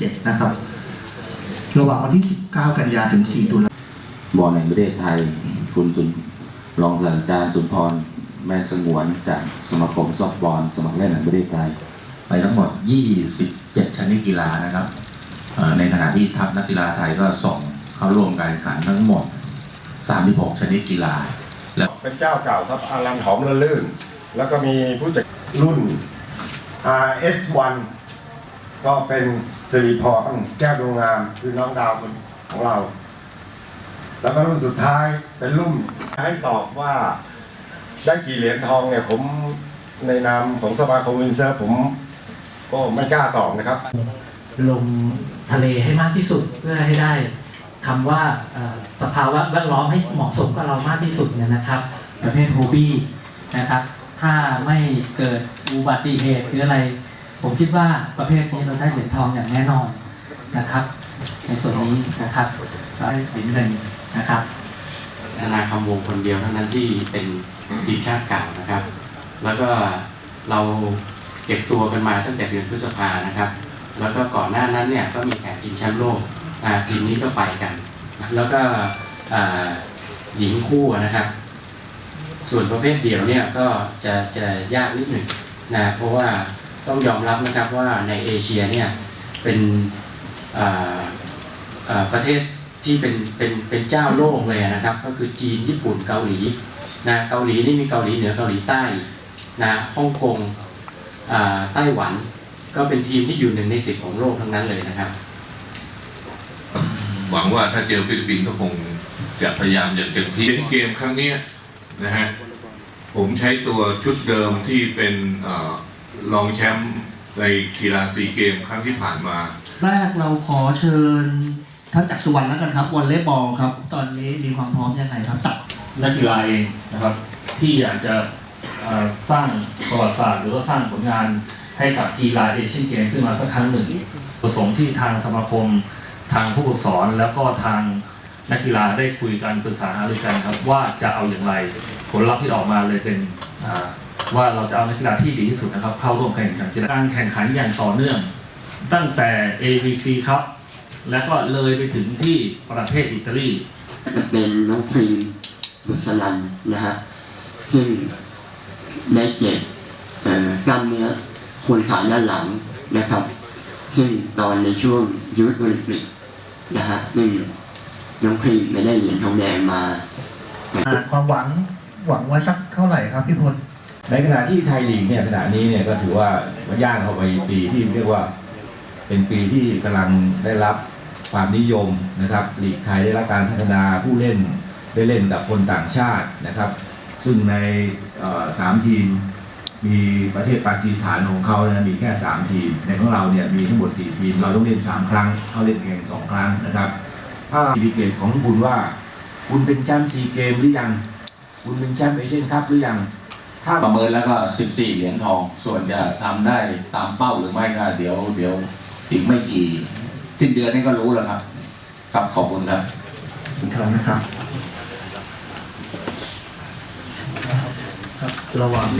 7นะครับ ระหว่างวันที่ 19 กันยาถึง 4 ตุลาบอลแห่งประเทศไทย คุณสุนรองศาสตราจารย์สุนทรแมนสงวนจากสมาคมซอฟต์บอลสมัครเล่นแห่งประเทศไทย ไปทั้งหมด 27 ชนิดกีฬานะครับเอ่อในขณะที่ทัพนักกีฬาไทยก็ส่งเข้าร่วมการแข่งขันทั้งหมด 36 ชนิดกีฬาเป็นเจ้าเก่าครับอารันหอมละลื่น แล้วก็มีผู้จัดรุ่น RS1 ก็เป็นสิริพรแก้วดวงงามคือน้องดาวของเรา แล้วก็รุ่นสุดท้ายเป็นรุ่นให้ตอบว่าได้กี่เหรียญทองเนี่ยผมในนามของสมาคมวินเซอร์ผมก็ไม่กล้าตอบนะครับ ลงทะเลให้มากที่สุดเพื่อให้ได้คำว่าสภาวะแวดล้อมให้เหมาะสมกับเรามากที่สุดเนี่ยนะครับ ประเภทโฮบี้นะครับ ถ้าไม่เกิดอุบัติเหตุหรืออะไร ผมคิดว่าประเภทนี้เราได้เหรียญทองอย่างแน่นอนนะครับ ในส่วนนี้นะครับได้เหรียญเงินนะครับธนาคำวงคนเดียวเท่านั้นที่เป็นทีมชาติเก่านะครับ แล้วก็เราเก็บตัวกันมาตั้งแต่เดือนพฤษภานะครับ แล้วก็ก่อนหน้านั้นเนี่ยก็มีแข่งชิงแชมป์โลกอ่าทีมนี้ก็ไปกัน แล้วก็อ่าหญิงคู่นะครับ ส่วนประเภทเดี่ยวเนี่ยก็จะจะยากนิดหนึ่งนะเพราะว่า ต้องยอมรับนะครับว่าในเอเชียเนี่ยเป็นอ่าอ่าประเทศที่เป็นเป็นเป็นเจ้าโลกเลยนะครับ ก็คือจีนญี่ปุ่นเกาหลีนะเกาหลีนี่มีเกาหลีเหนือเกาหลีใต้นะฮ่องกงอ่าไต้หวันก็เป็นทีมที่อยู่หนึ่งในสิบของโลกทั้งนั้นเลยนะครับ หวังว่าถ้าเจอฟิลิปปินส์ก็คงจะพยายามอย่างเต็มที่เป็นเกมครั้งเนี้ยนะฮะผมใช้ตัวชุดเดิมที่เป็นเออ รองแชมป์ในกีฬาซีเกมครั้งที่ผ่านมาแรกเราขอเชิญท่านจากรสุวรรณแล้วกันครับวอลเลย์บอลครับ ตอนนี้มีความพร้อมยังไงครับจับนักกีฬาเองนะครับ ที่อยากจะเอ่อสร้างประวัติศาสตร์หรือว่าสร้างผลงานให้กับกีฬาเอเชียนเกมขึ้นมาสักครั้งหนึ่งประสงค์ที่ทางสมาคมทางผู้ฝึกสอนแล้วก็ทางนักกีฬาได้คุยกันปรึกษาหารือกันครับว่าจะเอาอย่างไร ผลลัพธ์ที่ออกมาเลยเป็นอ่า ว่าเราจะเอานักกีฬาที่ดีที่สุดนะครับ เข้าร่วมการแข่งขันกีฬาการแข่งขันอย่างต่อเนื่อง ตั้งแต่ ABC ครับ แล้วก็เลยไปถึงที่ประเทศอิตาลีจะเป็นน้องฟิล์มบุษลันนะฮะซึ่งได้เจ็บเอ่อกล้ามเนื้อโคนขาด้านหลังนะครับ ซึ่งตอนในช่วงยุทธโอลิมปิกนะฮะซึ่งน้องฟิล์มไม่ได้เหรียญทองแดงมาความหวังหวังไว้สักเท่าไหร่ครับพี่พล ในขณะที่ไทยลีกเนี่ยขณะนี้เนี่ยก็ถือว่าย่างเข้าไปปีที่เรียกว่า เป็นปีที่กำลังได้รับความนิยมนะครับลีกไทยได้รับการพัฒนาผู้เล่นได้เล่นกับคนต่างชาตินะครับ ซึ่งในสามทีมมีประเทศปากีสถานของเขานะมีแค่ 3 ทีม ในของเราเนี่ยมีทั้งหมด 4 ทีม เราต้องเล่น 3 ครั้งเขาเล่นแข่ง2 ครั้งนะครับ ถ้าดีเกตของคุณว่า คุณเป็นแชมป์ซีเกมหรือยัง คุณเป็นแชมป์เอเชียนคัพหรือยัง ประเมินแล้วก็ 14 เหรียญทอง ส่วนจะทำได้ตามเป้าหรือไม่ก็เดี๋ยวเดี๋ยวอีกไม่กี่สิ้นเดือนนี้ก็รู้แล้วครับ ครับขอบคุณครับอีกครั้งนะครับ ระหว่าง